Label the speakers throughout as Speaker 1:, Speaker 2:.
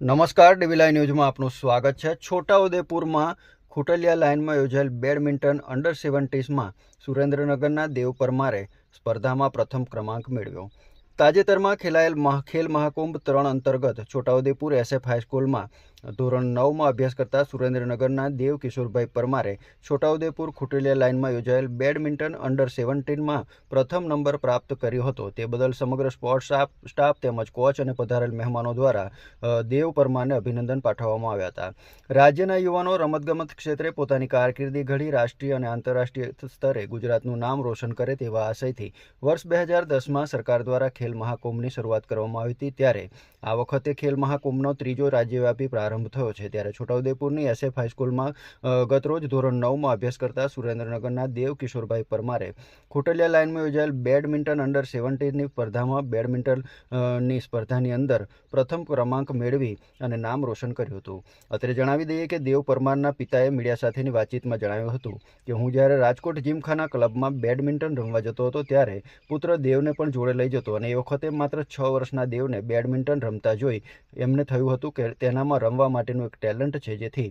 Speaker 1: નમસ્કાર ડીવીલાઈ ન્યૂઝમાં આપનું સ્વાગત છે. છોટાઉદેપુરમાં ખુટલિયા લાઇનમાં યોજાયેલ બેડમિન્ટન અંડર સેવન્ટીસમાં સુરેન્દ્રનગરના દેવ પરમારે સ્પર્ધામાં પ્રથમ ક્રમાંક મેળવ્યો. તાજેતરમાં ખેલાયેલ ખેલ મહાકુંભ ત્રણ અંતર્ગત છોટાઉદેપુર એસએફ હાઈસ્કૂલમાં ધોરણ નવમાં અભ્યાસ કરતા સુરેન્દ્રનગરના દેવ કિશોરભાઈ પરમારે છોટાઉદેપુર ખુટેલિયા લાઇનમાં યોજાયેલ બેડમિન્ટન અંડર સેવન્ટીનમાં પ્રથમ નંબર પ્રાપ્ત કર્યો હતો. તે બદલ સમગ્ર સ્પોર્ટ્સ સ્ટાફ સ્ટાફ તેમજ કોચ અને પધારેલ મહેમાનો દ્વારા દેવ પરમારને અભિનંદન પાઠવવામાં આવ્યા હતા. રાજ્યના યુવાનો રમતગમત ક્ષેત્રે પોતાની કારકિર્દી ઘડી રાષ્ટ્રીય અને આંતરરાષ્ટ્રીય સ્તરે ગુજરાતનું નામ રોશન કરે તેવા આશયથી વર્ષ બે હજાર દસમાં સરકાર દ્વારા ખેલ મહાકુંભની શરૂઆત કરવામાં આવી હતી ત્યારે આ વખતે ખેલ મહાકુંભનો ત્રીજો રાજ્યવ્યાપી પ્રારંભ થયો છે. ત્યારે છોટાઉદેપુરની એસએફ હાઈસ્કૂલમાં ગતરોજ ધોરણ નવમાં અભ્યાસ કરતા સુરેન્દ્રનગરના દેવ કિશોરભાઈ પરમારે ખોટલિયા લાઇનમાં યોજાયેલ બેડમિન્ટન અંડર સેવન્ટીનની સ્પર્ધામાં બેડમિન્ટનની સ્પર્ધાની અંદર પ્રથમ ક્રમાંક મેળવી અને નામ રોશન કર્યું હતું. અત્રે જણાવી દઈએ કે દેવ પરમારના પિતાએ મીડિયા સાથેની વાતચીતમાં જણાવ્યું હતું કે, હું જ્યારે રાજકોટ જીમખાના ક્લબમાં બેડમિન્ટન રમવા જતો હતો ત્યારે પુત્ર દેવને પણ જોડે લઈ જતો અને એ વખતે માત્ર છ વર્ષના દેવને બેડમિન્ટન રમતા જોઈ એમને થયું હતું કે તેનામાં રમવા માટેનું એક ટેલેન્ટ છે જેથી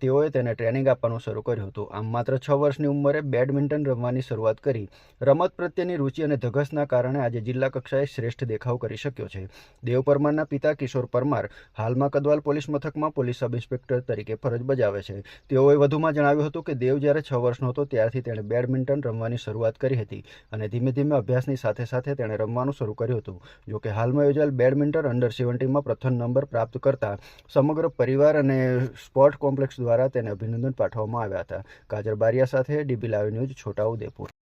Speaker 1: તેઓએ તેને ટ્રેનિંગ આપવાનું શરૂ કર્યું હતું. આમ માત્ર છ વર્ષની ઉંમરે બેડમિન્ટન રમવાની શરૂઆત કરી. રમત પ્રત્યેની રુચિ અને ધગસના કારણે આજે જિલ્લા કક્ષાએ શ્રેષ્ઠ દેખાવ કરી શક્યો છે. દેવ પરમારના પિતા કિશોર પરમાર હાલમાં કદવાલ પોલીસ મથકમાં પોલીસ સબ ઇન્સ્પેક્ટર તરીકે ફરજ બજાવે છે. તેઓએ વધુમાં જણાવ્યું હતું કે દેવ જ્યારે છ વર્ષનો હતો ત્યારથી તેણે બેડમિન્ટન રમવાની શરૂઆત કરી હતી અને ધીમે ધીમે અભ્યાસની સાથે સાથે તેણે રમવાનું શરૂ કર્યું હતું. જોકે હાલમાં યોજાયેલ બેડમિન્ટન અંડર સેવન્ટીમાં પ્રથમ નંબર પ્રાપ્ત કરતા સમગ્ર પરિવાર અને સ્પોર્ટ કોમ્પ્લેક્સ દ્વારા તેને અભિનંદન પાઠવવામાં આવ્યા હતા. કાજર બારિયા સાથે ડીબી લાઈવ ન્યૂઝ છોટાઉદેપુર